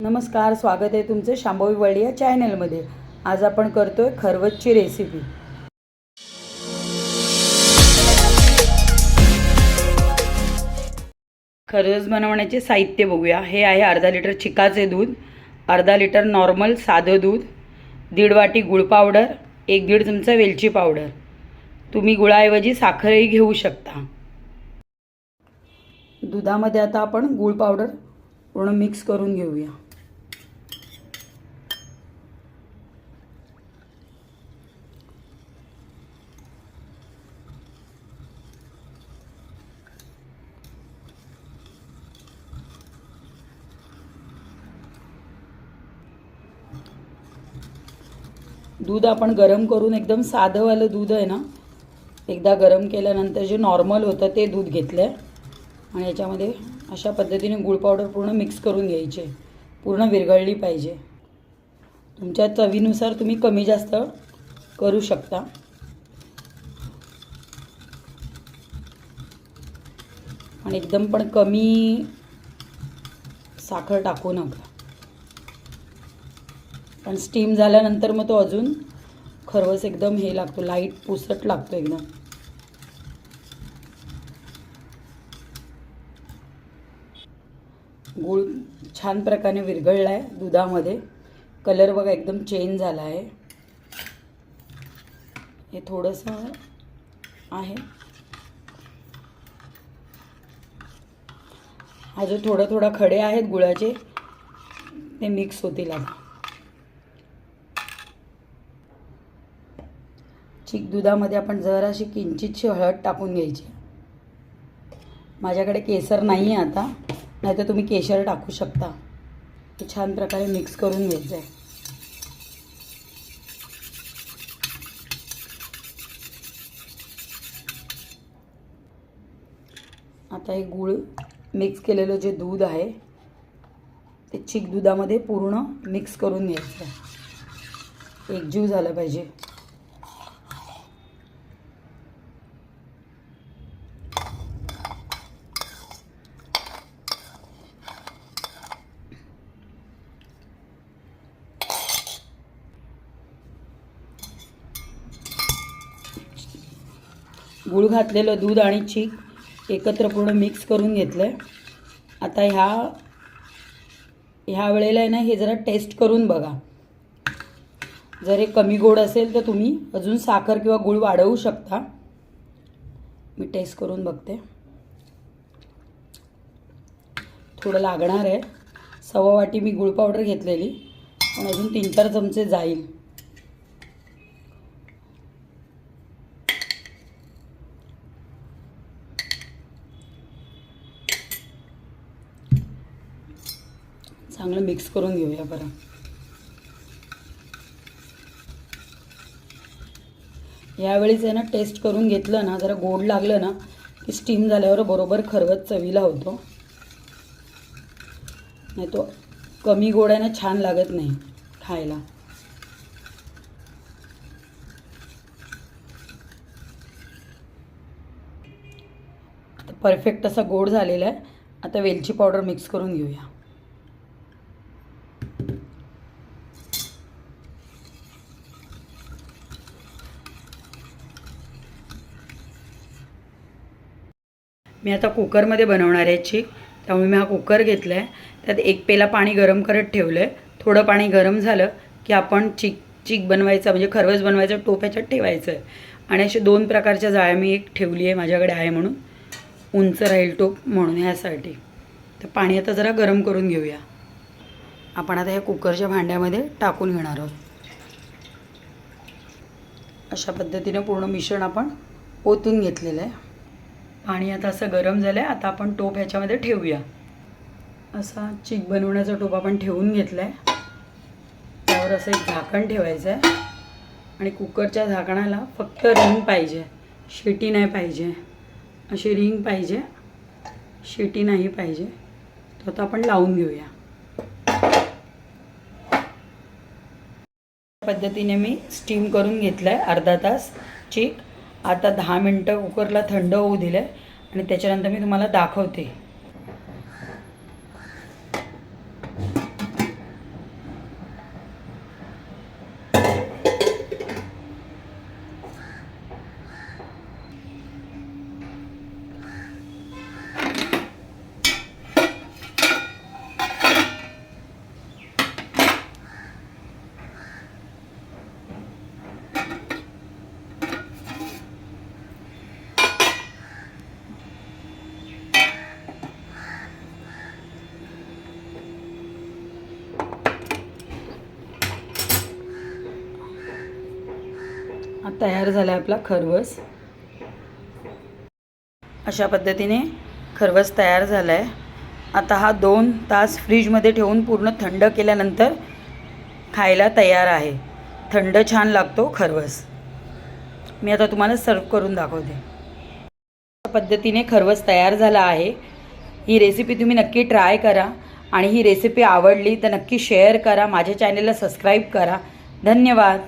नमस्कार स्वागत आहे तुमचं शांभवी वळी या चॅनलमध्ये. आज आपण करतोय खरवतची रेसिपी. खरवस बनवण्याचे साहित्य बघूया. हे आहे अर्धा लिटर चिकाचे दूध अर्धा लिटर नॉर्मल साधं दूध दीड वाटी गुळ पावडर एक दीड चमचा वेलची पावडर. तुम्ही गुळाऐवजी साखरही घेऊ शकता. दुधामध्ये आता आपण गुळ पावडर पूर्ण मिक्स करून घेऊया. दूध आपण गरम करून एकदम साधंवालं दूध आहे ना एकदा गरम केल्यानंतर जे नॉर्मल होतं ते दूध घेतलं आहे आणि याच्यामध्ये अशा पद्धतीने गुळ पावडर पूर्ण मिक्स करून घ्यायचे. पूर्ण विरघळली पाहिजे. तुमच्या चवीनुसार तुम्ही कमी जास्त करू शकता. आणि एकदम पण कमी साखर टाकू नका. पण स्टीम झाल्यानंतर मग तो अजून खरवस एकदम हे लागतो लाइट पुसट लागतो एकदम. गूळ छान प्रकारे विरघळला आहे दुधामध्ये. कलर बघा एकदम चेंज झाला आहे हे थोडंसं आहे. अजून थोडं थोडं खडे आहेत गुळाचे. ते मिक्स होतील आता. चिक दुधामध्ये आपण जराशी किंचितशी हळद टाकून घ्यायची. माझ्याकडे केसर नाही आहे आता नाही तर तुम्ही केशर टाकू शकता. ते छान प्रकारे मिक्स करून घ्यायचं आहे आता हे गूळ मिक्स केलेलं जे दूध आहे ते चिक दुधामध्ये पूर्ण मिक्स करून घ्यायचं आहे एकजीव झालं पाहिजे. गूळ घातलेलं दूध आणि चीक एकत्र पूर्ण मिक्स करून घेतलं आहे आता ह्या ह्या वेळेला आहे ना हे जरा टेस्ट करून बघा. जर हे कमी गोड असेल तर तुम्ही अजून साखर किंवा गूळ वाढवू शकता. मी टेस्ट करून बघते. थोडं लागणार आहे. सव्वा वाटी मी गूळ पावडर घेतलेली. पण अजून तीन चार चमचे जाईल. चांगलं मिक्स करून घेऊया बरं. यावेळीच आहे ना टेस्ट करून घेतलं ना जरा गोड लागलं ना की स्टीम झाल्यावर बरोबर खरवत चवीला होतो. नाही तो कमी गोड्यानं छान लागत नाही खायला. आता परफेक्ट असा गोड झालेला आहे. आता वेलची पावडर मिक्स करून घेऊया. मी आता कुकरमध्ये बनवणार आहे चीक. त्यामुळे मी हा कुकर घेतला आहे त्यात एक पेला पाणी गरम करत ठेवलं आहे थोडं पाणी गरम झालं की आपण चिक चिक बनवायचा म्हणजे खरवस बनवायचा टोप ह्याच्यात ठेवायचं आहे आणि असे दोन प्रकारच्या जाळ्या मी एक ठेवली आहे माझ्याकडे आहे म्हणून. उंच राहील टोप म्हणून ह्यासाठी. तर पाणी आता जरा गरम करून घेऊया. आपण आता ह्या कुकरच्या भांड्यामध्ये टाकून घेणार आहोत. अशा पद्धतीनं पूर्ण मिश्रण आपण ओतून घेतलेलं आहे. पाणी आता असं गरम झालं आहे आता आपण टोप ह्याच्यामध्ये ठेवूया. असा चिक बनवण्याचा टोप आपण ठेवून घेतला आहे त्यावर असं एक झाकण ठेवायचं आहे आणि कुकरच्या झाकणाला फक्त रिंग पाहिजे. शिटी नाही पाहिजे. अशी रिंग पाहिजे. शिटी नाही पाहिजे. तो आता आपण लावून घेऊया. पद्धतीने मी स्टीम करून घेतलं आहे अर्धा तास. चिक. आता दहा मिनटं कुकरला थंड होऊ दिलं आहे आणि त्याच्यानंतर मी तुम्हाला दाखवते. तयार झाला आहे आपला खरवस. अशा पद्धतीने खरवस तयार झाला आहे आता हा दोन तास फ्रीजमध्ये ठेवून पूर्ण थंड केल्यानंतर खायला तयार आहे. थंड छान लागतो खरवस. मी आता तुम्हाला सर्व करून दाखवते. अशा पद्धतीने खरवस तयार झाला आहे. ही रेसिपी तुम्ही नक्की ट्राय करा आणि ही रेसिपी आवडली तर नक्की शेअर करा. माझ्या चॅनेलला सबस्क्राईब करा. धन्यवाद.